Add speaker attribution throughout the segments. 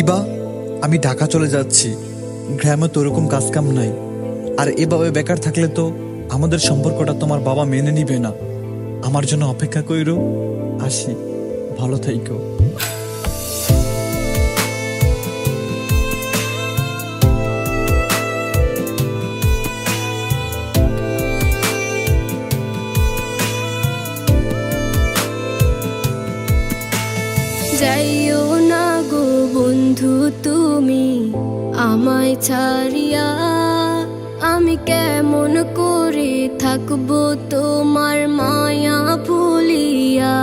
Speaker 1: ইবা, আমি ঢাকা চলে যাচ্ছি। গ্রামে তো ওরকম কাজকাম নাই। আর এভাবে বেকার থাকলে তো আমাদের সম্পর্কটা তোমার বাবা মেনে নিবে না। আমার জন্য অপেক্ষা কইরো। আসি, ভালো থাইকো।
Speaker 2: যাইও না তুমি আমায় ছাড়িয়া আমি কেমন করে থাকব তোমার মায়া ভুলিয়া?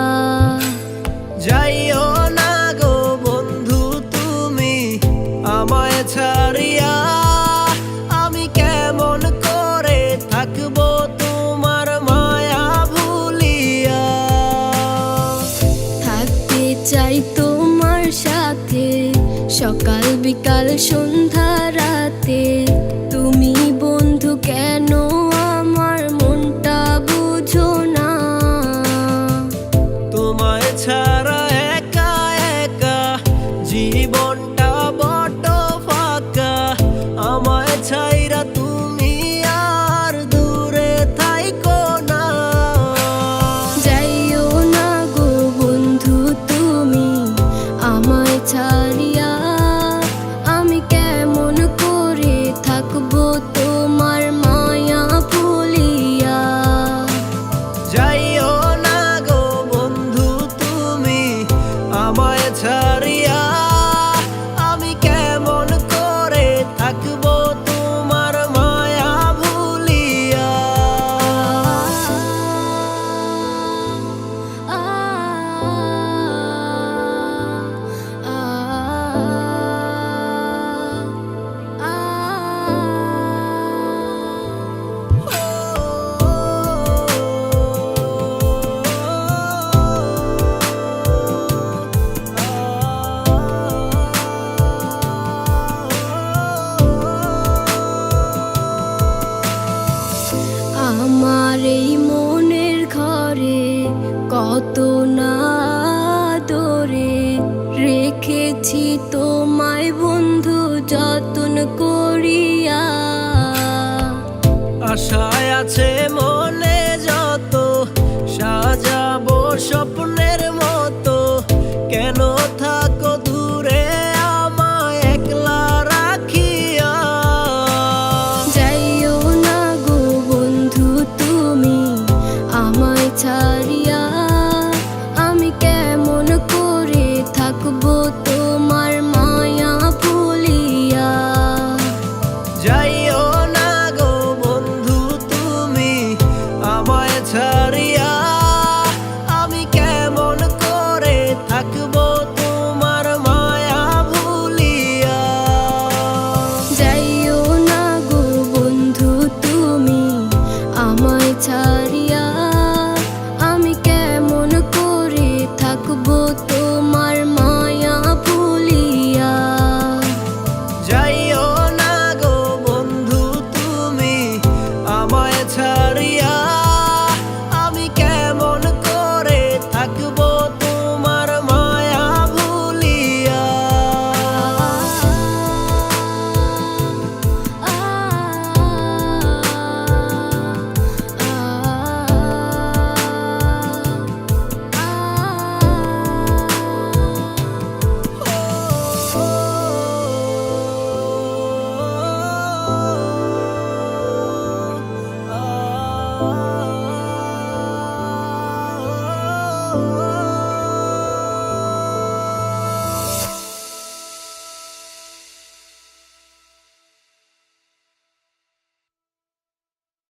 Speaker 3: যাইও না গো বন্ধু তুমি আমায় ছাড়িয়া আমি কেমন করে থাকব তোমার মায়া ভুলিয়া?
Speaker 2: থাকতে চাই তোমার সাথে সকাল বিকাল সন্ধ্যা রাতে আশায় আছে মনে যত সাজাবো স্বপ্নের মতো। কেন থা থাকবো